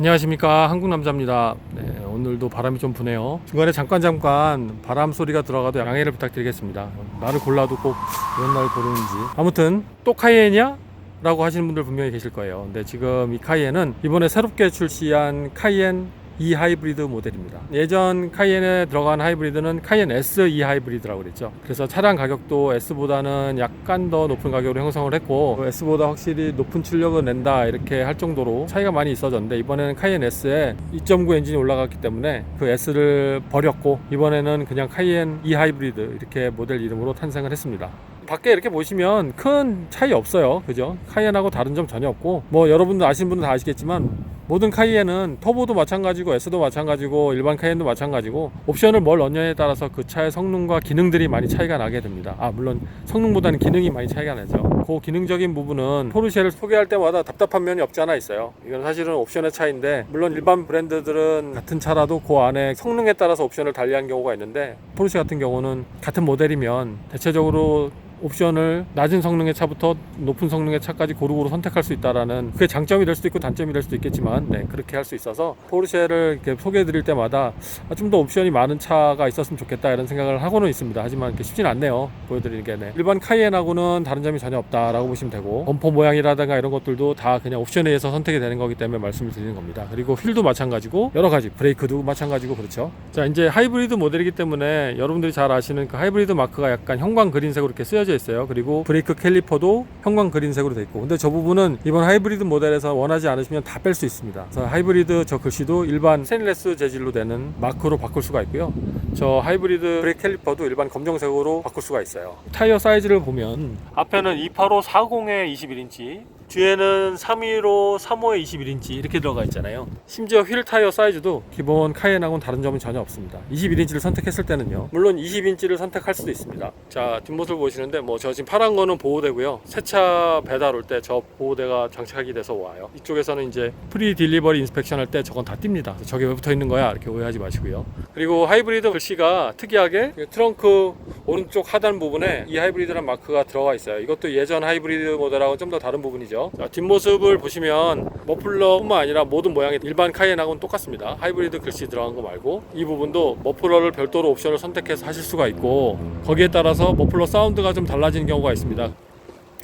안녕하십니까. 한국남자입니다. 네, 오늘도 바람이 좀 부네요. 중간에 잠깐 잠깐 바람 소리가 들어가도 양해를 부탁드리겠습니다. 날을 골라도 꼭 이런 날 고르는지. 아무튼 또 카이엔이야? 라고 하시는 분들 분명히 계실 거예요. 근데 지금 이 카이엔은 이번에 새롭게 출시한 카이엔 E 하이브리드 모델입니다. 예전 카이엔에 들어간 하이브리드는 카이엔 S E 하이브리드라고 그랬죠. 그래서 차량 가격도 S보다는 약간 더 높은 가격으로 형성을 했고 그 S보다 확실히 높은 출력을 낸다 이렇게 할 정도로 차이가 많이 있어졌는데 이번에는 카이엔 S에 2.9 엔진이 올라갔기 때문에 그 S를 버렸고 이번에는 그냥 카이엔 E 하이브리드 이렇게 모델 이름으로 탄생을 했습니다. 밖에 이렇게 보시면 큰 차이 없어요. 그죠? 카이엔하고 다른 점 전혀 없고 뭐 여러분들 아시는 분들 다 아시겠지만 모든 카이엔은 터보도 마찬가지고 S도 마찬가지고 일반 카이엔도 마찬가지고 옵션을 뭘 넣냐에 따라서 그 차의 성능과 기능들이 많이 차이가 나게 됩니다. 아 물론 성능보다는 기능이 많이 차이가 나죠. 그 기능적인 부분은 포르쉐를 소개할 때마다 답답한 면이 없지 않아 있어요. 이건 사실은 옵션의 차이인데 물론 일반 브랜드들은 같은 차라도 그 안에 성능에 따라서 옵션을 달리한 경우가 있는데 포르쉐 같은 경우는 같은 모델이면 대체적으로 옵션을 낮은 성능의 차부터 높은 성능의 차까지 고루고루 선택할 수 있다라는 그게 장점이 될 수도 있고 단점이 될 수도 있겠지만 네, 그렇게 할 수 있어서 포르쉐를 이렇게 소개해 드릴 때마다 아, 좀더 옵션이 많은 차가 있었으면 좋겠다 이런 생각을 하고는 있습니다. 하지만 쉽진 않네요. 보여드리는 게 네. 일반 카이엔하고는 다른 점이 전혀 없다라고 보시면 되고 범퍼 모양이라든가 이런 것들도 다 그냥 옵션에 의해서 선택이 되는 거기 때문에 말씀을 드리는 겁니다. 그리고 휠도 마찬가지고 여러 가지 브레이크도 마찬가지고 그렇죠. 자 이제 하이브리드 모델이기 때문에 여러분들이 잘 아시는 그 하이브리드 마크가 약간 형광 그린색으로 이렇게 쓰여져 있어요. 그리고 브레이크 캘리퍼도 형광 그린색으로 돼 있고 근데 저 부분은 이번 하이브리드 모델에서 원하지 않으시면 다 뺄 수 있습니다. 그래서 하이브리드 저 글씨도 일반 스테인레스 재질로 되는 마크로 바꿀 수가 있고요. 저 하이브리드 브레이크 캘리퍼도 일반 검정색으로 바꿀 수가 있어요. 타이어 사이즈를 보면 앞에는 285 40에 21인치 뒤에는 315 35에 21인치 이렇게 들어가 있잖아요. 심지어 휠 타이어 사이즈도 기본 카이엔하고는 다른 점은 전혀 없습니다. 21인치를 선택했을 때는요. 물론 20인치를 선택할 수도 있습니다. 자 뒷모습을 보시는데 뭐 저 지금 파란 거는 보호대고요. 새 차 배달 올 때 저 보호대가 장착이 돼서 와요. 이쪽에서는 이제 프리 딜리버리 인스펙션 할 때 저건 다 띱니다. 저게 왜 붙어 있는 거야? 이렇게 오해하지 마시고요. 그리고 하이브리드 글씨가 특이하게 트렁크 오른쪽 하단 부분에 이 하이브리드란 마크가 들어가 있어요. 이것도 예전 하이브리드 모델하고 좀 더 다른 부분이죠. 자, 뒷모습을 보시면 머플러뿐만 아니라 모든 모양이 일반 카이엔하고는 똑같습니다. 하이브리드 글씨 들어간 거 말고 이 부분도 머플러를 별도로 옵션을 선택해서 하실 수가 있고 거기에 따라서 머플러 사운드가 좀 달라지는 경우가 있습니다.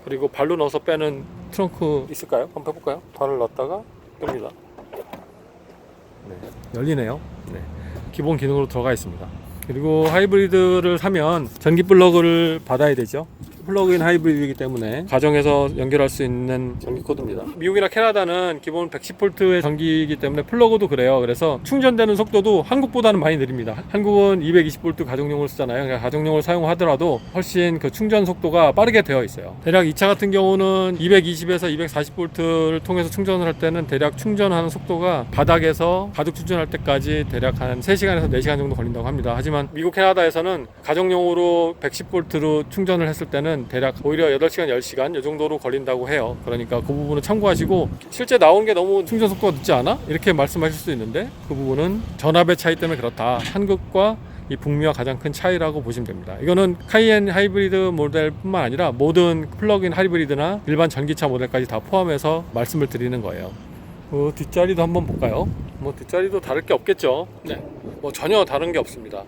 그리고 발로 넣어서 빼는 트렁크 있을까요? 한번 해볼까요? 발을 넣었다가 뺍니다. 네, 열리네요. 네, 기본 기능으로 들어가 있습니다. 그리고 하이브리드를 사면 전기 플러그를 받아야 되죠. 플러그인 하이브리드이기 때문에 가정에서 연결할 수 있는 전기 코드입니다. 미국이나 캐나다는 기본 110V의 전기이기 때문에 플러그도 그래요. 그래서 충전되는 속도도 한국보다는 많이 느립니다. 한국은 220V 가정용을 쓰잖아요. 그러니까 가정용을 사용하더라도 훨씬 그 충전 속도가 빠르게 되어 있어요. 대략 이 차 같은 경우는 220에서 240V를 통해서 충전을 할 때는 대략 충전하는 속도가 바닥에서 가득 충전할 때까지 대략 한 3시간에서 4시간 정도 걸린다고 합니다. 하지만 미국 캐나다에서는 가정용으로 110V로 충전을 했을 때는 대략 오히려 8시간, 10시간 이 정도로 걸린다고 해요. 그러니까 그 부분은 참고하시고 실제 나온 게 너무 충전 속도가 늦지 않아? 이렇게 말씀하실 수 있는데 그 부분은 전압의 차이 때문에 그렇다. 한국과 이 북미와 가장 큰 차이라고 보시면 됩니다. 이거는 카이엔 하이브리드 모델뿐만 아니라 모든 플러그인 하이브리드나 일반 전기차 모델까지 다 포함해서 말씀을 드리는 거예요. 그 뒷자리도 한번 볼까요? 뭐 뒷자리도 다를 게 없겠죠. 네, 뭐 전혀 다른 게 없습니다.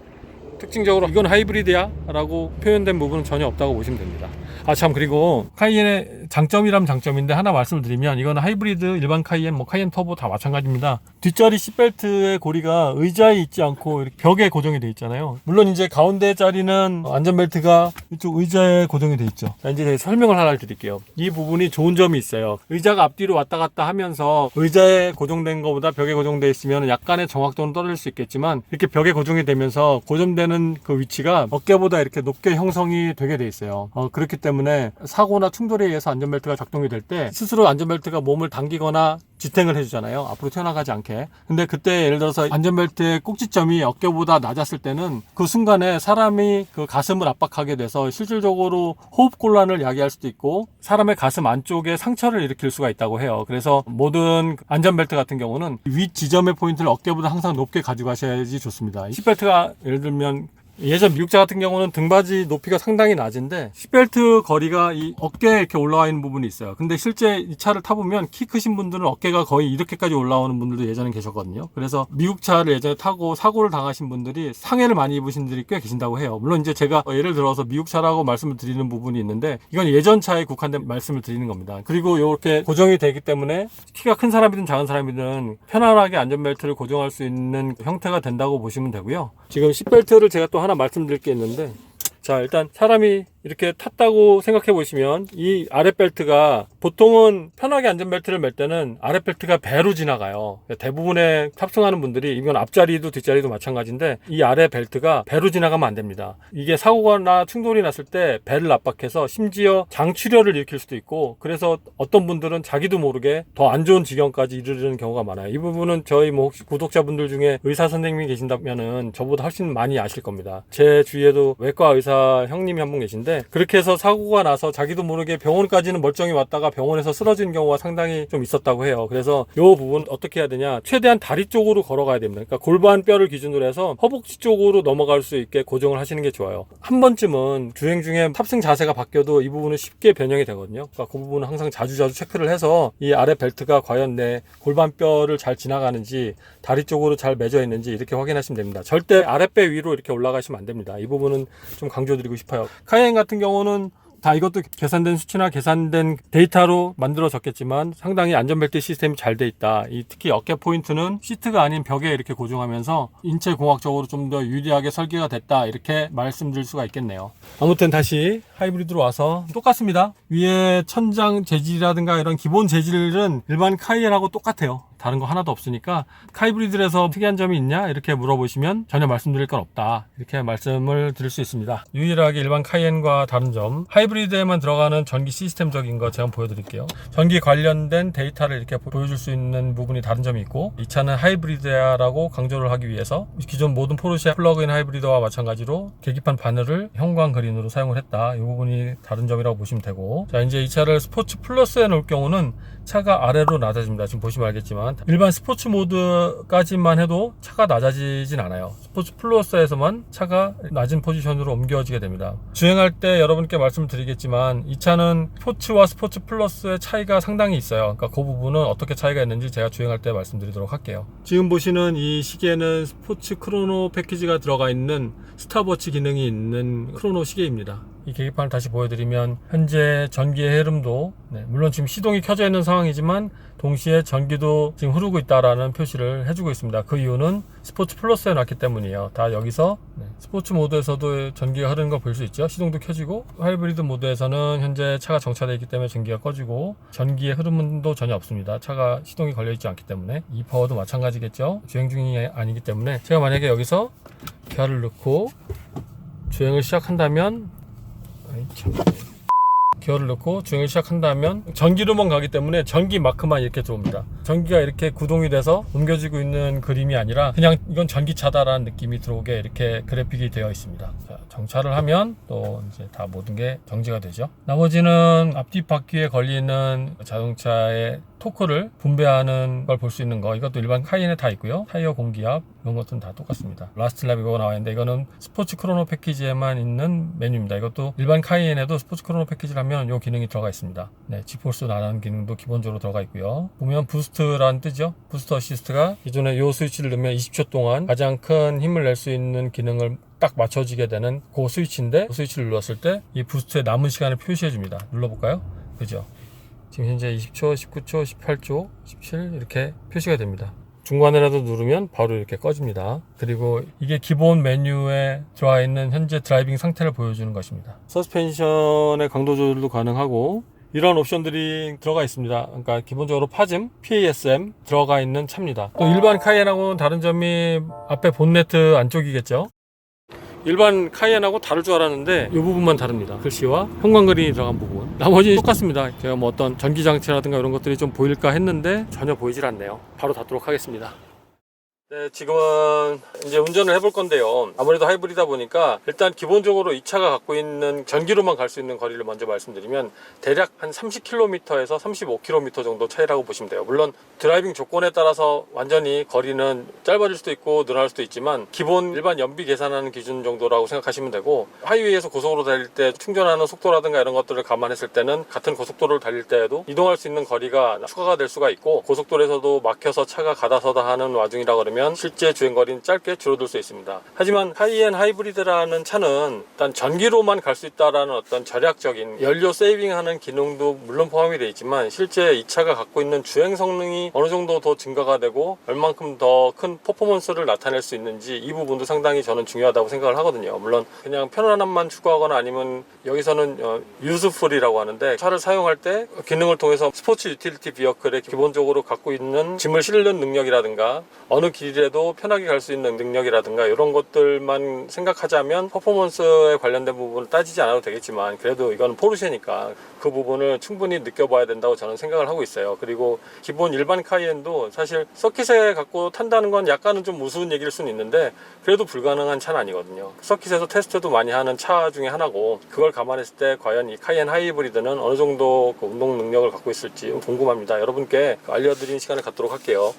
특징적으로 이건 하이브리드야? 라고 표현된 부분은 전혀 없다고 보시면 됩니다. 아 참 그리고 카이엔의 장점이라면 장점인데 하나 말씀을 드리면 이거는 하이브리드 일반 카이엔 뭐 카이엔 터보 다 마찬가지입니다. 뒷자리 시벨트의 고리가 의자에 있지 않고 벽에 고정이 돼 있잖아요. 물론 이제 가운데 자리는 안전벨트가 이쪽 의자에 고정이 돼 있죠. 자, 이제 설명을 하나 드릴게요. 이 부분이 좋은 점이 있어요. 의자가 앞뒤로 왔다 갔다 하면서 의자에 고정된 것보다 벽에 고정돼 있으면 약간의 정확도는 떨어질 수 있겠지만 이렇게 벽에 고정이 되면서 고정 되는 그 위치가 어깨보다 이렇게 높게 형성이 되게 돼 있어요. 어, 그렇기 때문에 사고나 충돌에 의해서 안전벨트가 작동이 될 때 스스로 안전벨트가 몸을 당기거나 지탱을 해주잖아요. 앞으로 튀어나가지 않게. 근데 그때 예를 들어서 안전벨트의 꼭지점이 어깨보다 낮았을 때는 그 순간에 사람이 그 가슴을 압박하게 돼서 실질적으로 호흡곤란을 야기할 수도 있고 사람의 가슴 안쪽에 상처를 일으킬 수가 있다고 해요. 그래서 모든 안전벨트 같은 경우는 위 지점의 포인트를 어깨보다 항상 높게 가지고 가셔야지 좋습니다. 시벨트가 예를 들면 예전 미국차 같은 경우는 등받이 높이가 상당히 낮은데 시벨트 거리가 이 어깨에 이렇게 올라와 있는 부분이 있어요. 근데 실제 이 차를 타보면 키 크신 분들은 어깨가 거의 이렇게까지 올라오는 분들도 예전에 계셨거든요. 그래서 미국 차를 예전에 타고 사고를 당하신 분들이 상해를 많이 입으신 분들이 꽤 계신다고 해요. 물론 이제 제가 어, 예를 들어서 미국 차라고 말씀을 드리는 부분이 있는데 이건 예전 차에 국한된 말씀을 드리는 겁니다. 그리고 이렇게 고정이 되기 때문에 키가 큰 사람이든 작은 사람이든 편안하게 안전벨트를 고정할 수 있는 형태가 된다고 보시면 되고요. 지금 시벨트를 제가 또 하나 말씀드릴 게 있는데 자 일단 사람이 이렇게 탔다고 생각해 보시면 이 아랫벨트가 보통은 편하게 안전벨트를 맬 때는 아랫벨트가 배로 지나가요. 대부분의 탑승하는 분들이 이건 앞자리도 뒷자리도 마찬가지인데 이 아래 벨트가 배로 지나가면 안 됩니다. 이게 사고나 충돌이 났을 때 배를 압박해서 심지어 장출혈을 일으킬 수도 있고 그래서 어떤 분들은 자기도 모르게 더 안 좋은 지경까지 이르는 경우가 많아요. 이 부분은 저희 뭐 혹시 구독자분들 중에 의사 선생님이 계신다면은 저보다 훨씬 많이 아실 겁니다. 제 주위에도 외과 의사 형님이 한 분 계신데 그렇게 해서 사고가 나서 자기도 모르게 병원까지는 멀쩡히 왔다가 병원에서 쓰러진 경우가 상당히 좀 있었다고 해요. 그래서 이 부분 어떻게 해야 되냐? 최대한 다리 쪽으로 걸어가야 됩니다. 그러니까 골반 뼈를 기준으로 해서 허벅지 쪽으로 넘어갈 수 있게 고정을 하시는 게 좋아요. 한 번쯤은 주행 중에 탑승 자세가 바뀌어도 이 부분은 쉽게 변형이 되거든요. 그러니까 그 부분은 항상 자주자주 체크를 해서 이 아래 벨트가 과연 내 골반 뼈를 잘 지나가는지 다리 쪽으로 잘 맺어 있는지 이렇게 확인하시면 됩니다. 절대 아랫배 위로 이렇게 올라가시면 안 됩니다. 이 부분은 좀 강조드리고 싶어요. 카이엔 같은 경우는 다 이것도 계산된 수치나 계산된 데이터로 만들어졌겠지만 상당히 안전벨트 시스템이 잘 돼 있다. 이 특히 어깨 포인트는 시트가 아닌 벽에 이렇게 고정하면서 인체 공학적으로 좀 더 유리하게 설계가 됐다. 이렇게 말씀드릴 수가 있겠네요. 아무튼 다시 하이브리드로 와서 똑같습니다. 위에 천장 재질이라든가 이런 기본 재질은 일반 카이엔하고 똑같아요. 다른 거 하나도 없으니까 카이브리드에서 특이한 점이 있냐? 이렇게 물어보시면 전혀 말씀드릴 건 없다. 이렇게 말씀을 드릴 수 있습니다. 유일하게 일반 카이엔과 다른 점. 하이브리드에만 들어가는 전기 시스템적인 거 제가 보여드릴게요. 전기 관련된 데이터를 이렇게 보여줄 수 있는 부분이 다른 점이 있고 이 차는 하이브리드야라고 강조를 하기 위해서 기존 모든 포르쉐 플러그인 하이브리드와 마찬가지로 계기판 바늘을 형광 그린으로 사용을 했다. 이 부분이 다른 점이라고 보시면 되고. 자 이제 이 차를 스포츠 플러스에 놓을 경우는 차가 아래로 낮아집니다. 지금 보시면 알겠지만 일반 스포츠 모드까지만 해도 차가 낮아지진 않아요. 스포츠 플러스에서만 차가 낮은 포지션으로 옮겨지게 됩니다. 주행할 때 여러분께 말씀을 드리겠지만 이 차는 스포츠와 스포츠 플러스의 차이가 상당히 있어요. 그러니까 그 부분은 어떻게 차이가 있는지 제가 주행할 때 말씀드리도록 할게요. 지금 보시는 이 시계는 스포츠 크로노 패키지가 들어가 있는 스탑워치 기능이 있는 크로노 시계입니다 이 계기판을 다시 보여드리면 현재 전기의 흐름도 네, 물론 지금 시동이 켜져 있는 상황이지만 동시에 전기도 지금 흐르고 있다라는 표시를 해주고 있습니다. 그 이유는 스포츠 플러스에 놨기 때문이에요. 다 여기서 네, 스포츠 모드에서도 전기가 흐르는 걸 볼 수 있죠. 시동도 켜지고 하이브리드 모드에서는 현재 차가 정차되어 있기 때문에 전기가 꺼지고 전기의 흐름도 전혀 없습니다. 차가 시동이 걸려 있지 않기 때문에 이 파워도 마찬가지겠죠. 주행 중이 아니기 때문에 제가 만약에 여기서 기아를 넣고 주행을 시작한다면 기어를 넣고 주행을 시작한다면 전기로만 가기 때문에 전기 마크만 이렇게 들어옵니다. 전기가 이렇게 구동이 돼서 옮겨지고 있는 그림이 아니라 그냥 이건 전기차다라는 느낌이 들어오게 이렇게 그래픽이 되어 있습니다. 자, 정차를 하면 또 이제 다 모든 게 정지가 되죠. 나머지는 앞뒤 바퀴에 걸리는 자동차의 토크를 분배하는 걸 볼 수 있는 거. 이것도 일반 카이엔에 다 있고요. 타이어 공기압 이런 것들은 다 똑같습니다. 라스트 랩 이거 나와 있는데 이거는 스포츠 크로노 패키지에만 있는 메뉴입니다. 이것도 일반 카이엔에도 스포츠 크로노 패키지를 하면 이 기능이 들어가 있습니다. 네, 지포스 나가는 기능도 기본적으로 들어가 있고요. 보면 부스트라는 뜨죠. 부스트 어시스트가 기존에 이 스위치를 넣으면 20초 동안 가장 큰 힘을 낼 수 있는 기능을 딱 맞춰지게 되는 그 스위치인데 그 스위치를 눌렀을 때 이 부스트의 남은 시간을 표시해 줍니다. 눌러볼까요? 그죠 지금 현재 20초, 19초, 18초, 17 이렇게 표시가 됩니다. 중간에라도 누르면 바로 이렇게 꺼집니다. 그리고 이게 기본 메뉴에 들어와 있는 현재 드라이빙 상태를 보여주는 것입니다. 서스펜션의 강도 조절도 가능하고 이런 옵션들이 들어가 있습니다. 그러니까 기본적으로 파즘, PASM 들어가 있는 차입니다. 또 일반 카이엔하고는 다른 점이 앞에 본네트 안쪽이겠죠. 일반 카이엔하고 다를 줄 알았는데 이 부분만 다릅니다. 글씨와 형광 그린이 들어간 부분. 나머지 똑같습니다. 제가 뭐 어떤 전기 장치라든가 이런 것들이 좀 보일까 했는데 전혀 보이질 않네요. 바로 닫도록 하겠습니다. 네, 지금은 이제 운전을 해볼 건데요. 아무래도 하이브리드다 보니까 일단 기본적으로 이 차가 갖고 있는 전기로만 갈 수 있는 거리를 먼저 말씀드리면 대략 한 30km에서 35km 정도 차이라고 보시면 돼요. 물론 드라이빙 조건에 따라서 완전히 거리는 짧아질 수도 있고 늘어날 수도 있지만 기본 일반 연비 계산하는 기준 정도라고 생각하시면 되고 하이웨이에서 고속으로 달릴 때 충전하는 속도라든가 이런 것들을 감안했을 때는 같은 고속도로를 달릴 때에도 이동할 수 있는 거리가 추가가 될 수가 있고 고속도로에서도 막혀서 차가 가다서다 하는 와중이라 그러 면 실제 주행 거리는 짧게 줄어들 수 있습니다. 하지만 하이엔 하이브리드라는 차는 일단 전기로만 갈 수 있다라는 어떤 절약적인 연료 세이빙하는 기능도 물론 포함이 되어 있지만 실제 이 차가 갖고 있는 주행 성능이 어느 정도 더 증가가 되고 얼만큼 더 큰 퍼포먼스를 나타낼 수 있는지 이 부분도 상당히 저는 중요하다고 생각을 하거든요. 물론 그냥 편안함만 추구하거나 아니면 여기서는 어, 유스풀이라고 하는데 차를 사용할 때 기능을 통해서 스포츠 유틸리티 비어클에 기본적으로 갖고 있는 짐을 실는 능력이라든가 어느 길에도 편하게 갈 수 있는 능력이라든가 이런 것들만 생각하자면 퍼포먼스에 관련된 부분을 따지지 않아도 되겠지만 그래도 이건 포르쉐니까 그 부분을 충분히 느껴봐야 된다고 저는 생각을 하고 있어요. 그리고 기본 일반 카이엔도 사실 서킷에 갖고 탄다는 건 약간은 좀 우스운 얘기일 수는 있는데 그래도 불가능한 차는 아니거든요. 서킷에서 테스트도 많이 하는 차 중에 하나고 그걸 감안했을 때 과연 이 카이엔 하이브리드는 어느 정도 그 운동 능력을 갖고 있을지 궁금합니다. 여러분께 알려드리는 시간을 갖도록 할게요.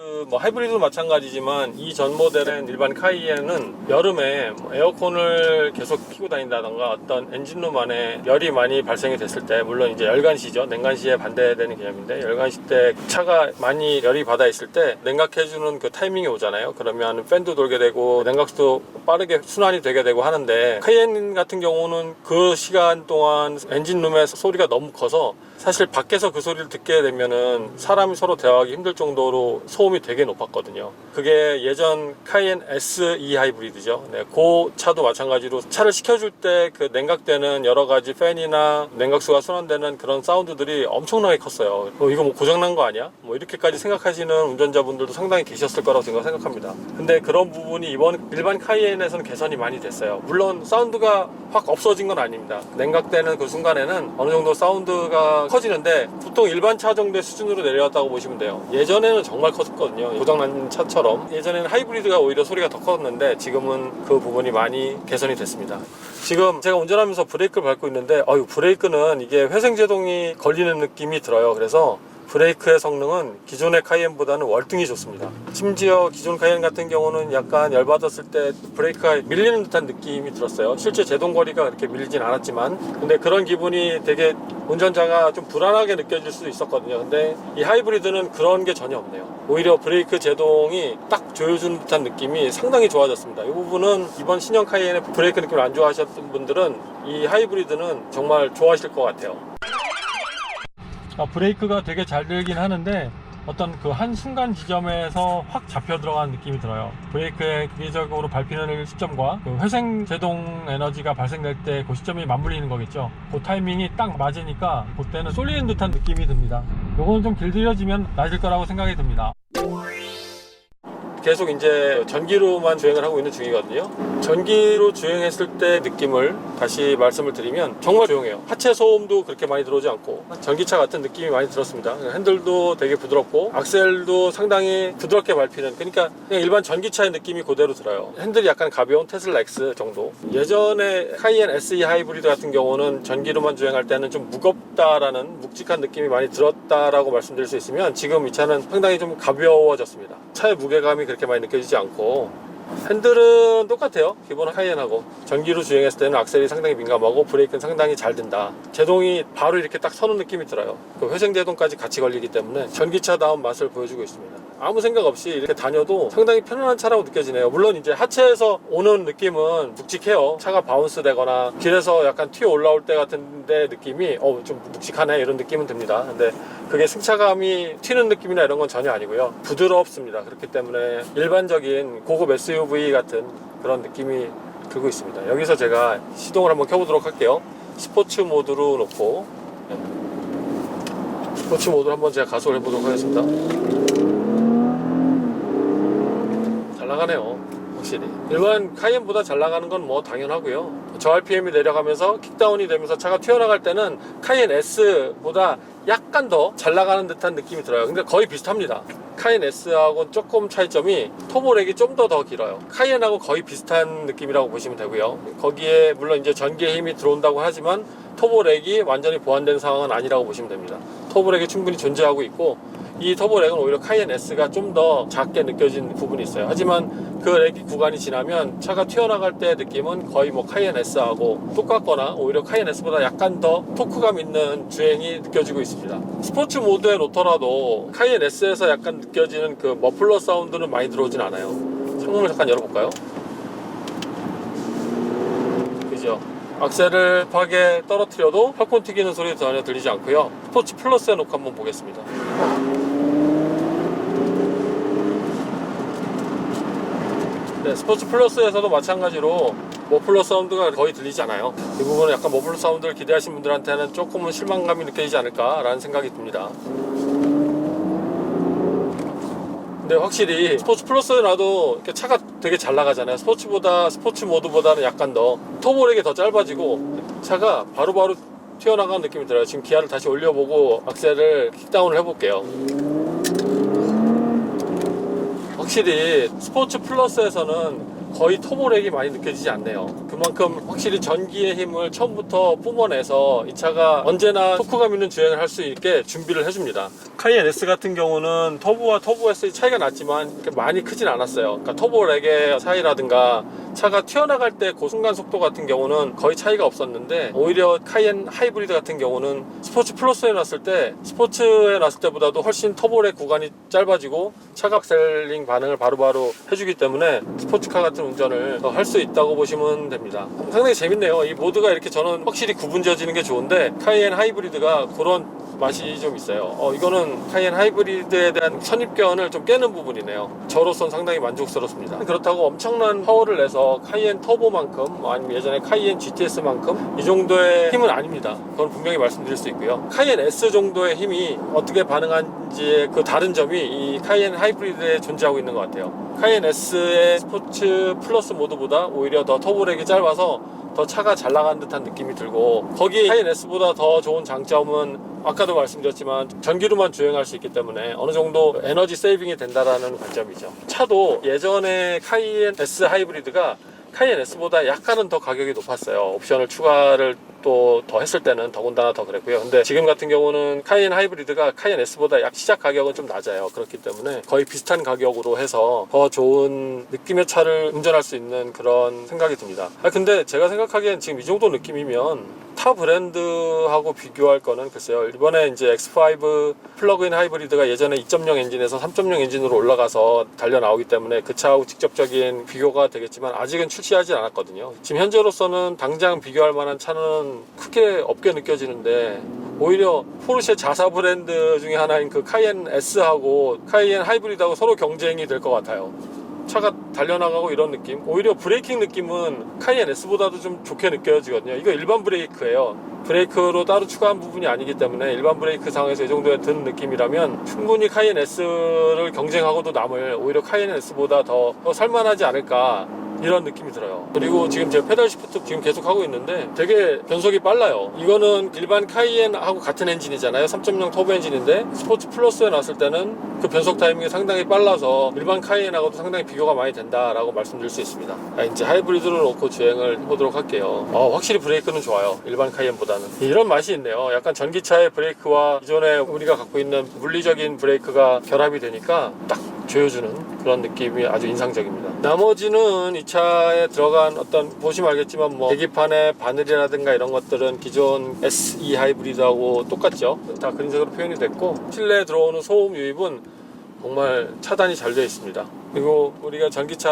그 뭐 하이브리드도 마찬가지지만 이 전 모델은 일반 카이엔은 여름에 뭐 에어컨을 계속 키고 다닌다던가 어떤 엔진룸 안에 열이 많이 발생이 됐을 때 물론 이제 열간시죠. 냉간시에 반대되는 개념인데 열간시 때 차가 많이 열이 받아 있을 때 냉각해주는 그 타이밍이 오잖아요. 그러면 팬도 돌게 되고 냉각수도 빠르게 순환이 되게 되고 하는데 카이엔 같은 경우는 그 시간 동안 엔진룸의 소리가 너무 커서 사실 밖에서 그 소리를 듣게 되면은 사람이 서로 대화하기 힘들 정도로 소음이 되게 높았거든요. 그게 예전 카이엔 SE 하이브리드죠. 네, 그 차도 마찬가지로 차를 식혀줄 때 그 냉각되는 여러 가지 팬이나 냉각수가 순환되는 그런 사운드들이 엄청나게 컸어요. 어, 이거 뭐 고장난 거 아니야? 뭐 이렇게까지 생각하시는 운전자분들도 상당히 계셨을 거라고 생각합니다. 근데 그런 부분이 이번 일반 카이엔에서는 개선이 많이 됐어요. 물론 사운드가 확 없어진 건 아닙니다. 냉각되는 그 순간에는 어느 정도 사운드가 커지는데 보통 일반 차 정도의 수준으로 내려왔다고 보시면 돼요. 예전에는 정말 컸었거든요. 고장난 차처럼. 예전에는 하이브리드가 오히려 소리가 더 컸는데 지금은 그 부분이 많이 개선이 됐습니다. 지금 제가 운전하면서 브레이크를 밟고 있는데 어유 브레이크는 이게 회생 제동이 걸리는 느낌이 들어요. 그래서 브레이크의 성능은 기존의 카이엔보다는 월등히 좋습니다. 심지어 기존 카이엔 같은 경우는 약간 열받았을 때 브레이크가 밀리는 듯한 느낌이 들었어요. 실제 제동거리가 그렇게 밀리진 않았지만 근데 그런 기분이 되게 운전자가 좀 불안하게 느껴질 수도 있었거든요. 근데 이 하이브리드는 그런 게 전혀 없네요. 오히려 브레이크 제동이 딱 조여주는 듯한 느낌이 상당히 좋아졌습니다. 이 부분은 이번 신형 카이엔의 브레이크 느낌을 안 좋아하셨던 분들은 이 하이브리드는 정말 좋아하실 것 같아요. 아, 브레이크가 되게 잘 들긴 하는데 어떤 그 한 순간 지점에서 확 잡혀 들어가는 느낌이 들어요. 브레이크의 기계적으로 밟히는 시점과 그 회생 제동 에너지가 발생될 때 그 시점이 맞물리는 거겠죠. 그 타이밍이 딱 맞으니까 그때는 쏠리는 듯한 느낌이 듭니다. 요거는 좀 길들여지면 낮을 거라고 생각이 듭니다. 계속 이제 전기로만 주행을 하고 있는 중이거든요. 전기로 주행했을 때 느낌을 다시 말씀을 드리면 정말 조용해요. 하체 소음도 그렇게 많이 들어오지 않고 전기차 같은 느낌이 많이 들었습니다. 핸들도 되게 부드럽고 악셀도 상당히 부드럽게 밟히는 그러니까 그냥 일반 전기차의 느낌이 그대로 들어요. 핸들이 약간 가벼운 테슬라 X 정도. 예전에 카이엔 SE 하이브리드 같은 경우는 전기로만 주행할 때는 좀 무겁다라는 묵직한 느낌이 많이 들었다라고 말씀드릴 수 있으면 지금 이 차는 상당히 좀 가벼워졌습니다. 차의 무게감이 그렇게 많이 느껴지지 않고 핸들은 똑같아요. 기본 하이엔하고 전기로 주행했을 때는 악셀이 상당히 민감하고 브레이크는 상당히 잘 된다. 제동이 바로 이렇게 딱 서는 느낌이 들어요. 그 회생 제동까지 같이 걸리기 때문에 전기차다운 맛을 보여주고 있습니다. 아무 생각 없이 이렇게 다녀도 상당히 편안한 차라고 느껴지네요. 물론 이제 하체에서 오는 느낌은 묵직해요. 차가 바운스 되거나 길에서 약간 튀어 올라올 때 같은데 느낌이 어 좀 묵직하네 이런 느낌은 듭니다. 근데 그게 승차감이 튀는 느낌이나 이런 건 전혀 아니고요. 부드럽습니다. 그렇기 때문에 일반적인 고급 SUV 같은 그런 느낌이 들고 있습니다. 여기서 제가 시동을 한번 켜보도록 할게요. 스포츠 모드로 놓고 네. 스포츠 모드로 한번 제가 가속을 해보도록 하겠습니다. 잘 나가네요. 확실히. 일반 카이엔보다 잘 나가는 건 뭐 당연하고요. 저 RPM이 내려가면서 킥다운이 되면서 차가 튀어나갈 때는 카이엔 S보다 약간 더 잘 나가는 듯한 느낌이 들어요. 근데 거의 비슷합니다. 카이엔 S하고 조금 차이점이 터보렉이 좀 더 더 길어요. 카이엔하고 거의 비슷한 느낌이라고 보시면 되고요. 거기에 물론 이제 전기의 힘이 들어온다고 하지만 터보렉이 완전히 보완된 상황은 아니라고 보시면 됩니다. 터보렉이 충분히 존재하고 있고 이 터보렉은 오히려 카이엔 S가 좀 더 작게 느껴진 부분이 있어요. 하지만 그 렉이 구간이 지나면 차가 튀어나갈 때 느낌은 거의 뭐 카이엔 S하고 똑같거나 오히려 카이엔 S보다 약간 더 토크감 있는 주행이 느껴지고 있습니다. 스포츠 모드에 놓더라도 카이엔 S에서 약간 느껴지는 그 머플러 사운드는 많이 들어오진 않아요. 창문을 잠깐 열어볼까요? 그죠? 악셀을 급하게 떨어뜨려도 팝콘 튀기는 소리 전혀 들리지 않고요. 스포츠 플러스에 놓고 한번 보겠습니다. 네, 스포츠 플러스에서도 마찬가지로 머플러 사운드가 거의 들리지 않아요. 이 부분은 약간 머플러 사운드를 기대하신 분들한테는 조금은 실망감이 느껴지지 않을까라는 생각이 듭니다. 근데 확실히 스포츠 이렇게 차가 되게 잘 나가잖아요. 스포츠보다 스포츠 모드보다는 약간 더 터보렉이 더 짧아지고 차가 바로바로 튀어나가는 느낌이 들어요. 지금 기아를 다시 올려보고 악셀을 킥다운을 해볼게요. 확실히 스포츠 플러스에서는 거의 터보렉이 많이 느껴지지 않네요. 그만큼 확실히 전기의 힘을 처음부터 뿜어내서 이 차가 언제나 토크감 있는 주행을 할 수 있게 준비를 해줍니다. 카이엔 S 같은 경우는 터보와 터보 S의 차이가 났지만 많이 크진 않았어요. 그러니까 터보렉의 차이라든가 차가 튀어나갈 때 그 순간 속도 같은 경우는 거의 차이가 없었는데 오히려 카이엔 하이브리드 같은 경우는 스포츠 플러스에 놨을 때 스포츠에 놨을 때보다도 훨씬 터보렉 구간이 짧아지고 차가 악셀링 반응을 바로바로 해주기 때문에 스포츠카 같은 운전을 할 수 있다고 보시면 됩니다. 상당히 재밌네요. 이 모드가 이렇게 저는 확실히 구분져지는 게 좋은데 카이엔 하이브리드가 그런 맛이 좀 있어요. 어, 이거는 카이엔 하이브리드에 대한 선입견을 좀 깨는 부분이네요. 저로선 상당히 만족스럽습니다. 그렇다고 엄청난 파워를 내서 카이엔 터보만큼 뭐 아니면 예전에 카이엔 GTS만큼 이 정도의 힘은 아닙니다. 그건 분명히 말씀드릴 수 있고요. 카이엔 S 정도의 힘이 어떻게 반응한지의 그 다른 점이 이 카이엔 하이브리드에 존재하고 있는 것 같아요. 카이엔 S의 스포츠 플러스 모드보다 오히려 더 터보렉이 짧아서 더 차가 잘 나가는 듯한 느낌이 들고 거기에 카이엔 S보다 더 좋은 장점은 아까도 말씀드렸지만 전기로만 주행할 수 있기 때문에 어느 정도 에너지 세이빙이 된다라는 관점이죠. 차도 예전에 카이엔 S 하이브리드가 카이엔 S보다 약간은 더 가격이 높았어요. 옵션을 추가를 또 더 했을 때는 더군다나 더 그랬고요. 근데 지금 같은 경우는 카이엔 하이브리드가 카이엔 S보다 약 시작 가격은 좀 낮아요. 그렇기 때문에 거의 비슷한 가격으로 해서 더 좋은 느낌의 차를 운전할 수 있는 그런 생각이 듭니다. 아 근데 제가 생각하기엔 지금 이 정도 느낌이면 타 브랜드하고 비교할 거는 글쎄요. 이번에 이제 X5 플러그인 하이브리드가 예전에 2.0 엔진에서 3.0 엔진으로 올라가서 달려 나오기 때문에 그 차하고 직접적인 비교가 되겠지만 아직은 출시하지 않았거든요. 지금 현재로서는 당장 비교할 만한 차는 크게 없게 느껴지는데 오히려 포르쉐 자사 브랜드 중에 하나인 그 카이엔 S하고 카이엔 하이브리드하고 서로 경쟁이 될 것 같아요. 차가 달려나가고 이런 느낌? 오히려 브레이킹 느낌은 카이엔 S보다도 좀 좋게 느껴지거든요. 이거 일반 브레이크예요. 브레이크로 따로 추가한 부분이 아니기 때문에 일반 브레이크 상황에서 이 정도에 드는 느낌이라면 충분히 카이엔 S를 경쟁하고도 남을 오히려 카이엔 S보다 더, 더 살만하지 않을까 이런 느낌이 들어요. 그리고 지금 제가 페달 시프트 지금 계속 하고 있는데 되게 변속이 빨라요. 이거는 일반 카이엔하고 같은 엔진이잖아요. 3.0 터보 엔진인데 스포츠 플러스에 놨을 때는 그 변속 타이밍이 상당히 빨라서 일반 카이엔하고도 상당히 비교가 많이 된다라고 말씀드릴 수 있습니다. 아, 이제 하이브리드를 놓고 주행을 해보도록 할게요. 어, 확실히 브레이크는 좋아요. 일반 카이엔보다는. 이런 맛이 있네요. 약간 전기차의 브레이크와 기존에 우리가 갖고 있는 물리적인 브레이크가 결합이 되니까 딱 조여주는 그런 느낌이 아주 인상적입니다. 나머지는 이 차에 들어간 어떤 보시면 알겠지만 뭐 계기판의 바늘이라든가 이런 것들은 기존 SE 하이브리드하고 똑같죠. 다 그린색으로 표현이 됐고 실내에 들어오는 소음 유입은 정말 차단이 잘 되어 있습니다. 그리고 우리가 전기차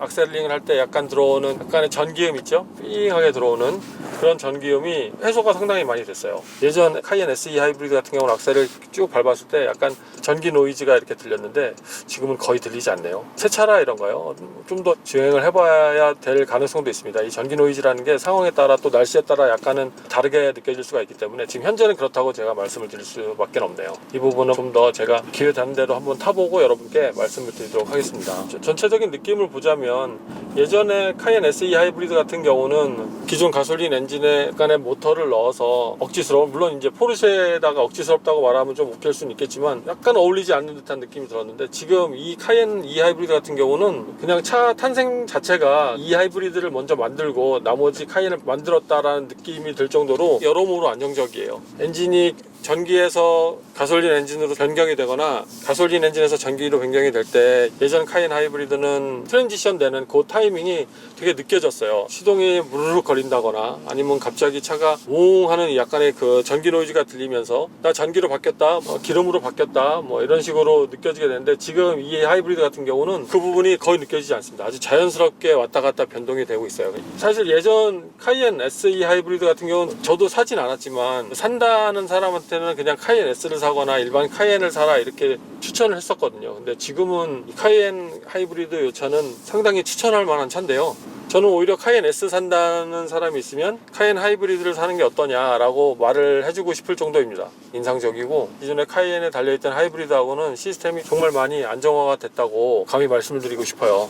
악셀링을 할 때 약간 들어오는 약간의 전기음 있죠? 삥하게 들어오는 그런 전기음이 해소가 상당히 많이 됐어요. 예전 카이엔 SE 하이브리드 같은 경우는 악셀을 쭉 밟았을 때 약간 전기 노이즈가 이렇게 들렸는데 지금은 거의 들리지 않네요. 새 차라 이런가요? 좀 더 주행을 해봐야 될 가능성도 있습니다. 이 전기 노이즈라는 게 상황에 따라 또 날씨에 따라 약간은 다르게 느껴질 수가 있기 때문에 지금 현재는 그렇다고 제가 말씀을 드릴 수밖에 없네요. 이 부분은 좀 더 제가 기회 되는 대로 한번 타보고 여러분께 말씀을 드리도록 하겠습니다. 저- 전체적인 느낌을 보자면 예전에 카이엔 SE 하이브리드 같은 경우는 기존 가솔린 엔진 에 약간의 모터를 넣어서 억지스러워 물론 이제 포르쉐에다가 억지스럽다고 말하면 좀 웃길 수는 있겠지만 약간 어울리지 않는 듯한 느낌이 들었는데 지금 이 카이엔 E 하이브리드 같은 경우는 그냥 차 탄생 자체가 E 하이브리드를 먼저 만들고 나머지 카이엔을 만들었다라는 느낌이 들 정도로 여러모로 안정적이에요. 엔진이 전기에서 가솔린 엔진으로 변경이 되거나 가솔린 엔진에서 전기로 변경이 될 때 예전 카이엔 하이브리드는 트랜지션 되는 그 타이밍이 되게 느껴졌어요. 시동이 무르륵 거린다거나 아니면 갑자기 차가 웅 하는 약간의 그 전기 노이즈가 들리면서 나 전기로 바뀌었다, 뭐 기름으로 바뀌었다, 뭐 이런 식으로 느껴지게 되는데 지금 이 하이브리드 같은 경우는 그 부분이 거의 느껴지지 않습니다. 아주 자연스럽게 왔다 갔다 변동이 되고 있어요. 사실 예전 카이엔 SE 하이브리드 같은 경우는 저도 사진 않았지만 산다는 사람한테 는 그냥 카이엔 S를 사거나 일반 카이엔을 사라 이렇게 추천을 했었거든요. 근데 지금은 이 카이엔 하이브리드 이 차는 상당히 추천할 만한 차인데요. 저는 오히려 카이엔 S 산다는 사람이 있으면 카이엔 하이브리드를 사는 게 어떠냐라고 말을 해주고 싶을 정도입니다. 인상적이고 기존에 카이엔에 달려있던 하이브리드하고는 시스템이 정말 많이 안정화가 됐다고 감히 말씀을 드리고 싶어요.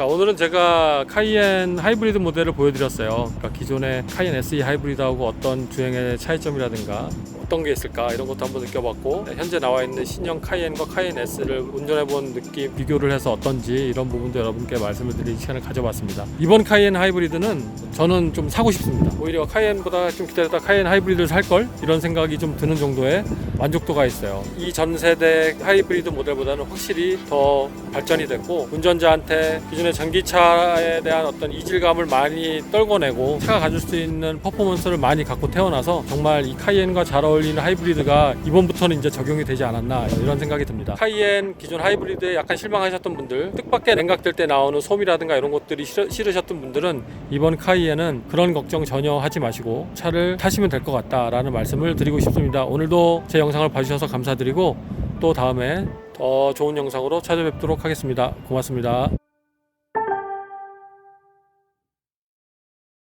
자 오늘은 제가 카이엔 하이브리드 모델을 보여드렸어요. 그러니까 기존의 카이엔 SE 하이브리드하고 어떤 주행의 차이점이라든가 어떤 게 있을까 이런 것도 한번 느껴봤고 현재 나와 있는 신형 카이엔과 카이엔 S를 운전해본 느낌 비교를 해서 어떤지 이런 부분도 여러분께 말씀을 드릴 시간을 가져봤습니다. 이번 카이엔 하이브리드는 저는 좀 사고 싶습니다. 오히려 카이엔보다 좀 기다렸다 카이엔 하이브리드를 살 걸 이런 생각이 좀 드는 정도의 만족도가 있어요. 이 전 세대 하이브리드 모델보다는 확실히 더 발전이 됐고 운전자한테 기존의 전기차에 대한 어떤 이질감을 많이 떨궈내고 차가 가질 수 있는 퍼포먼스를 많이 갖고 태어나서 정말 이 카이엔과 잘 어울 리는 하이브리드가 이번부터는 이제 적용이 되지 않았나 이런 생각이 듭니다. 카이엔 기존 하이브리드에 약간 실망하셨던 분들 뜻밖의 냉각될 때 나오는 소음이라든가 이런 것들이 싫으, 싫으셨던 분들은 이번 카이엔은 그런 걱정 전혀 하지 마시고 차를 타시면 될 것 같다라는 말씀을 드리고 싶습니다. 오늘도 제 영상을 봐주셔서 감사드리고 또 다음에 더 좋은 영상으로 찾아뵙도록 하겠습니다. 고맙습니다.